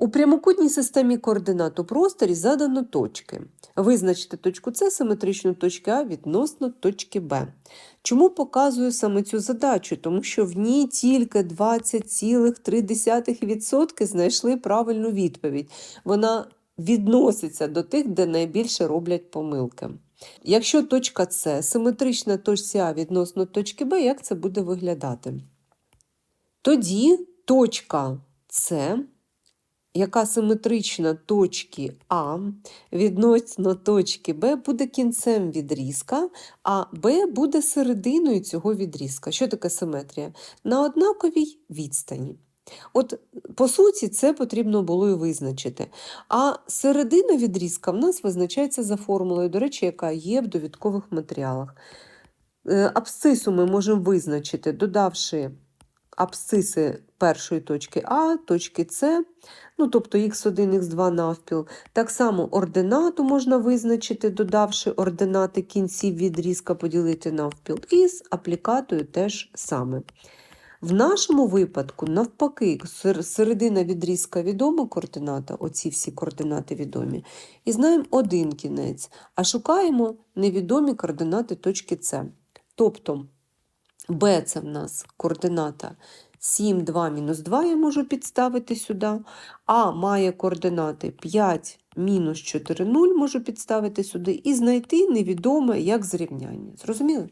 У прямокутній системі координат у просторі задано точки. Визначте точку С симетричну точки А відносно точки Б. Чому показую саме цю задачу? Тому що в ній тільки 20,3% знайшли правильну відповідь. Вона відноситься до тих, де найбільше роблять помилки. Якщо точка С симетрична точці А відносно точки Б, як це буде виглядати? Тоді точка С яка симетрична точки А відносно точки Б буде кінцем відрізка, а Б буде серединою цього відрізка. Що таке симетрія? На однаковій відстані. От, по суті, це потрібно було і визначити. А середина відрізка в нас визначається за формулою, до речі, яка є в довідкових матеріалах. Е, Абсцису ми можемо визначити, додавши абсциси першої точки А, точки С, ну тобто х1, х2 навпіл. Так само ординату можна визначити, додавши ординати кінців відрізка, поділити навпіл. І з аплікатою теж саме. В нашому випадку, навпаки, середина відрізка відома координата, оці всі координати відомі, і знаємо один кінець, а шукаємо невідомі координати точки С. Тобто b це в нас координата 7, 2, мінус 2 я можу підставити сюди. А має координати 5, мінус 4, 0 можу підставити сюди і знайти невідоме як зрівняння. Зрозуміли?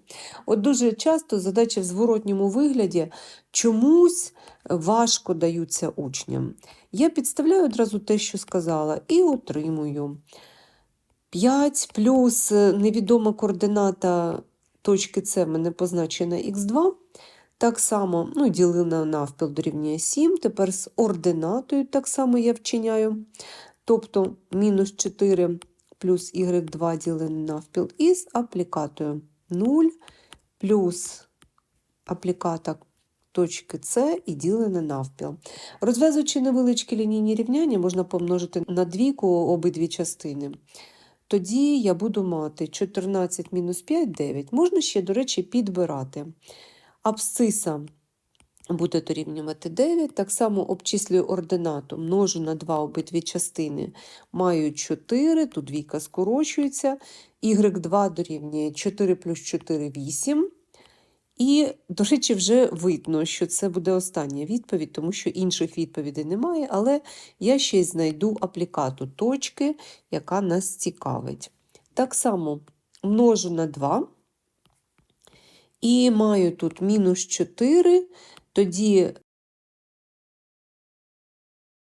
От дуже часто задачі в зворотньому вигляді чомусь важко даються учням. Я підставляю одразу те, що сказала, і отримую. 5 плюс невідома координата точки С в мене позначена х2. Так само ну, ділина навпіл дорівнює 7. Тепер з ординатою так само я вчиняю. Тобто мінус 4 плюс y2 ділене навпіл із аплікатою 0 плюс апліката точки С і ділене навпіл. Розв'язуючи невеличкі лінійні рівняння, можна помножити на двійку обидві частини. Тоді я буду мати 14 мінус 5 – 9. Можна ще, до речі, підбирати. Абсциса буде дорівнювати 9. Так само обчислюю ординату, множу на 2 обидві частини. Маю 4, тут двійка скорочується. y2 дорівнює 4 плюс 4 – 8. І, до речі, вже видно, що це буде остання відповідь, тому що інших відповідей немає, але я ще й знайду аплікату точки, яка нас цікавить. Так само множу на 2 і маю тут мінус 4, тоді